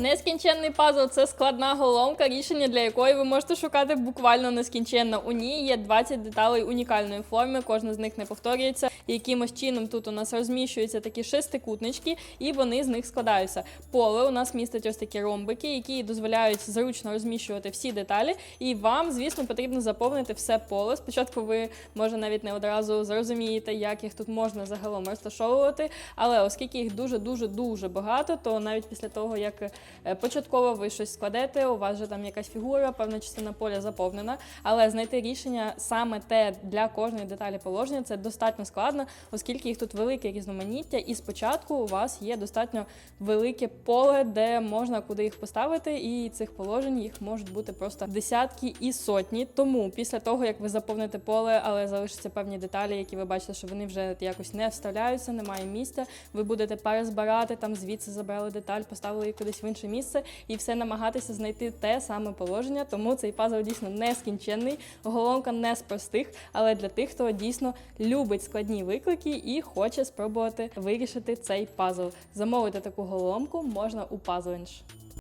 Нескінченний пазл це складна головка, рішення для якої ви можете шукати буквально нескінченно. У ній є 20 деталей унікальної форми, кожна з них не повторюється. Якимось чином тут у нас розміщуються такі шестикутнички, і вони з них складаються. Поле у нас містить ось такі ромбики, які дозволяють зручно розміщувати всі деталі. І вам, звісно, потрібно заповнити все поле. Спочатку ви може навіть не одразу зрозумієте, як їх тут можна загалом розташовувати. Але оскільки їх дуже дуже дуже багато, то навіть після того, як е, початково ви щось складете, у вас же там якась фігура, певна частина поля заповнена. Але знайти рішення саме те для кожної деталі положення це достатньо складно, оскільки їх тут велике різноманіття, і спочатку у вас є достатньо велике поле, де можна куди їх поставити, і цих положень їх можуть бути просто десятки і сотні. Тому після того, як ви заповните поле, але залишаться певні деталі, які ви бачите, що вони вже якось не вставляються, немає місця. Ви будете перезбирати там, звідси забрали деталь, поставили її кудись в інше місце, і все намагатися знайти те саме положення. Тому цей пазл дійсно нескінченний. Головка не з простих, але для тих, хто дійсно любить складні виклики і хоче спробувати вирішити цей пазл. Замовити таку голомку можна у Puzzle Inch.